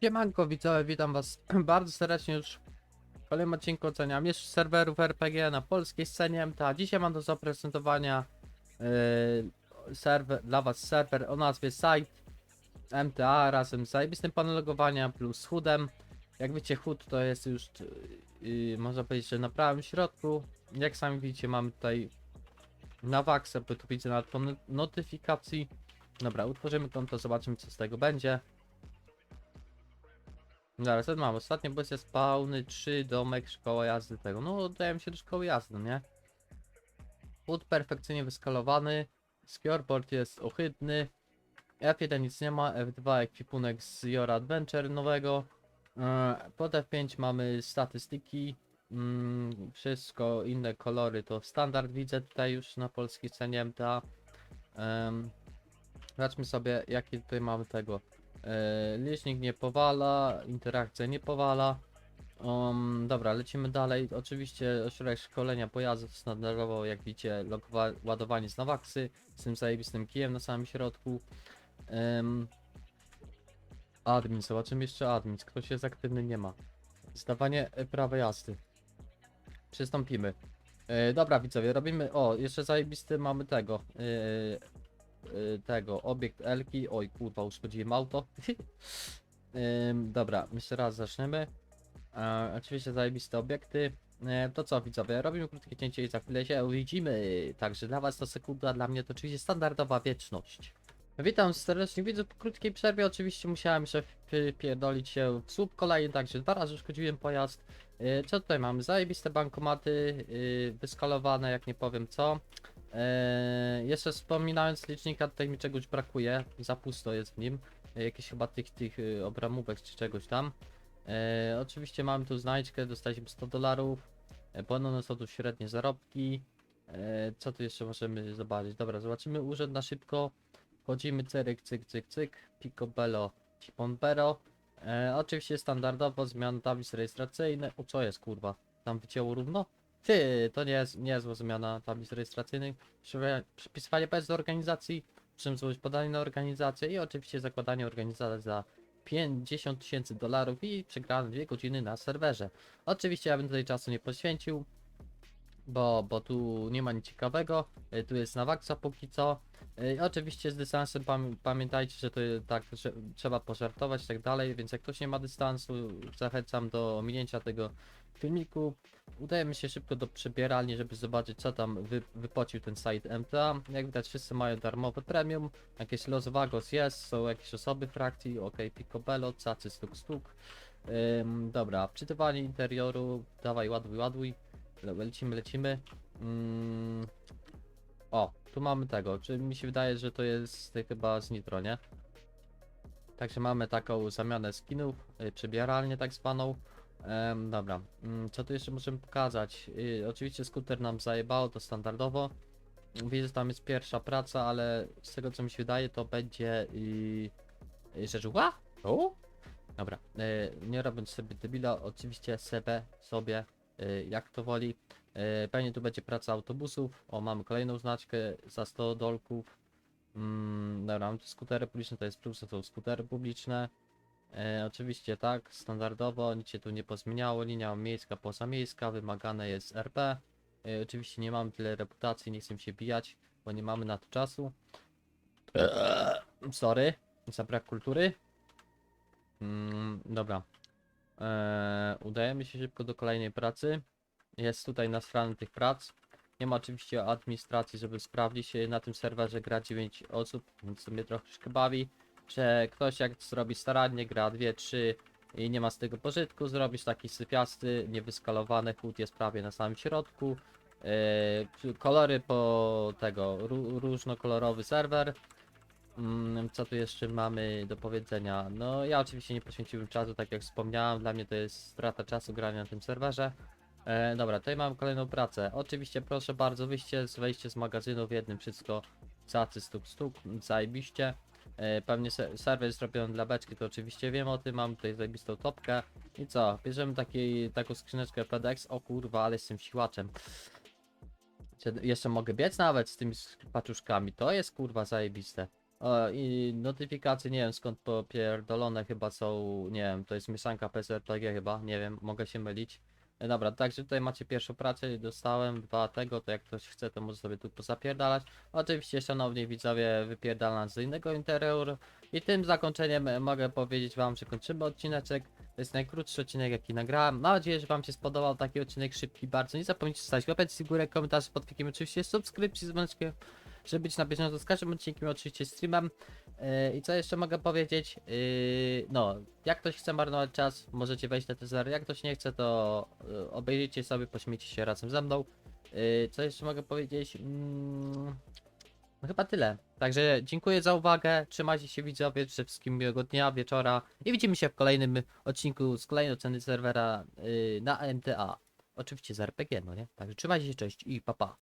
Siemanko widzowie, witam was bardzo serdecznie już w kolejnym odcinku oceniam jeszcze serwerów RPG na polskiej scenie MTA. Dzisiaj mam do zaprezentowania yy, serwer, dla was serwer o nazwie Site MTA razem z zajebistym panem logowania plus HUDem. Jak wiecie HUD to jest już yy, można powiedzieć, że na prawym środku. Jak sami widzicie mamy tutaj na Waxę, bo tu widzę nawet po notyfikacji. Dobra, utworzymy konto, zobaczymy co z tego będzie. Zaraz, co mam? Ostatnio było jest spawny 3, domek, szkoła jazdy tego. No, udałem się do szkoły jazdy, nie? Płód perfekcyjnie wyskalowany. Scoreboard jest ohydny. F1 nic nie ma, F2 ekwipunek z Your Adventure nowego. E, Pod F5 mamy statystyki. Mm, wszystko inne kolory to standard widzę tutaj już na polskiej scenie MTA. Zobaczmy sobie jakie tutaj mamy tego. E, licznik nie powala, interakcja nie powala. Um, dobra, lecimy dalej. Oczywiście ośrodek szkolenia pojazdów standardowo, jak widzicie, ładowanie z Nowaxy z tym zajebistym kijem na samym środku. Em, admin, zobaczymy jeszcze admin. Ktoś jest aktywny, nie ma. Zdawanie e, prawa jazdy. Przystąpimy. E, dobra, widzowie, robimy. O, jeszcze zajebisty mamy tego. E, y, tego, obiekt Elki. Oj, kurwa, uszkodziłem auto. Ym, dobra, jeszcze raz zaczniemy. E, oczywiście zajebiste obiekty. E, to co, widzowie, robimy krótkie cięcie i za chwilę się widzimy. Także dla was to sekunda, dla mnie to oczywiście standardowa wieczność. Witam serdecznie widzów. Po krótkiej przerwie oczywiście musiałem jeszcze wpierdolić się w słup kolejny, także dwa razy uszkodziłem pojazd. E, co tutaj mamy? Zajebiste bankomaty, y, wyskalowane, jak nie powiem co. Eee, jeszcze wspominając licznika, tutaj mi czegoś brakuje, za pusto jest w nim. E, jakieś chyba tych, tych y, obramówek czy czegoś tam. Eee, oczywiście mamy tu znajdźkę, dostaliśmy 100 dolarów. E, są tu średnie zarobki. E, co tu jeszcze możemy zobaczyć? Dobra, zobaczymy urząd na szybko. Wchodzimy cyryk, cyk, cyk, cyk. Picobello, Cipombero. E, oczywiście standardowo zmiana tablic rejestracyjnych. O co jest kurwa? Tam wycięło równo? Ty, to nie jest niezła zmiana tablic rejestracyjnych. Przypisywanie bez do organizacji, czym złożyć podanie na organizację i oczywiście zakładanie organizacji za 50 tysięcy dolarów i przegrane 2 godziny na serwerze. Oczywiście ja bym tutaj czasu nie poświęcił, bo, bo tu nie ma nic ciekawego. Y, Tu jest Nawaksa póki co. Y, Oczywiście z dystansem pam pamiętajcie, że to tak że trzeba pożartować i tak dalej, więc jak ktoś nie ma dystansu, zachęcam do ominięcia tego filmiku. Udajemy się szybko do przebieralni, żeby zobaczyć co tam wy ten site MTA. Jak widać wszyscy mają darmowe premium. Jakieś Los Vagos jest, są jakieś osoby frakcji, ok, Picobello, Cacy, Stuk Stuk. Ym, dobra, wczytywanie interioru, dawaj ładuj, ładuj. Le- Lecimy, lecimy. Mm. O, tu mamy tego, czy mi się wydaje, że to jest chyba z Nitro, nie? Także mamy taką zamianę skinów, y, przebieralnię tak zwaną. Dobra, mm, co tu jeszcze możemy pokazać? Y, oczywiście skuter nam zajebało, to standardowo. Widzę, że tam jest pierwsza praca, ale z tego co mi się wydaje, to będzie y, y, ła? O? Dobra, y, nie robiąc sobie debila, oczywiście sobie, sobie, jak to woli. Y, pewnie tu będzie praca autobusów. O, mamy kolejną znaczkę za 100 dolków. Mm, dobra, mamy tu skutery publiczne, to jest plus, to są skutery publiczne. E, oczywiście tak, standardowo, nic się tu nie pozmieniało, linia miejska, pozamiejska, wymagane jest RP. E, oczywiście nie mamy tyle reputacji, nie chcę się bijać, bo nie mamy na to czasu. Eee, sorry, za brak kultury. Mm, dobra. E, udajemy się szybko do kolejnej pracy. Jest tutaj nasrany tych prac. Nie ma oczywiście administracji, żeby sprawdzić, na tym serwerze gra 9 osób, więc to mnie troszkę bawi że ktoś jak zrobi starannie, gra 2-3 i nie ma z tego pożytku, zrobisz taki sypiasty, niewyskalowany chód jest prawie na samym środku. Yy, kolory po tego, ró- różnokolorowy serwer. Mm, co tu jeszcze mamy do powiedzenia? No ja oczywiście nie poświęciłem czasu, tak jak wspomniałem, dla mnie to jest strata czasu grania na tym serwerze. E, dobra, tutaj mam kolejną pracę. Oczywiście proszę bardzo, wyjście, wejście z magazynu w jednym, wszystko cacy stuk stuk, zajebiście. E, Pewnie se- serwer jest zrobiony dla beczki, to oczywiście wiem o tym, mam tutaj zajebistą topkę. I co, bierzemy taki, taką skrzyneczkę FedEx, o kurwa, ale jestem siłaczem. Jeszcze mogę biec nawet z tymi paczuszkami, to jest kurwa zajebiste. O, I notyfikacje, nie wiem skąd popierdolone chyba są, nie wiem, to jest mieszanka PSRPG chyba, nie wiem, mogę się mylić. E, Dobra, także tutaj macie pierwszą pracę, dostałem dwa tego, to jak ktoś chce, to może sobie tu pozapierdalać. Oczywiście, szanowni widzowie, wypierdalam z innego interioru. I tym zakończeniem e, mogę powiedzieć wam, że kończymy odcineczek. To jest najkrótszy odcinek, jaki nagrałem. Mam nadzieję, że wam się spodobał taki odcinek szybki bardzo. Nie zapomnijcie zostawić w górę, komentarz pod filmikiem, oczywiście subskrypcji z dzwoneczkiem, żeby być na bieżąco z każdym odcinkiem, oczywiście streamem. Yy, I co jeszcze mogę powiedzieć? Yy, no, jak ktoś chce marnować czas, możecie wejść na serwer. Jak ktoś nie chce, to yy, obejrzyjcie sobie, pośmiejcie się razem ze mną. Yy, co jeszcze mogę powiedzieć? Mm, no chyba tyle. Także dziękuję za uwagę. Trzymajcie się widzowie, przede wszystkim miłego dnia, wieczora. I widzimy się w kolejnym odcinku z kolejnej oceny serwera yy, na MTA. Oczywiście z RPG, no nie? Także trzymajcie się, cześć i pa pa.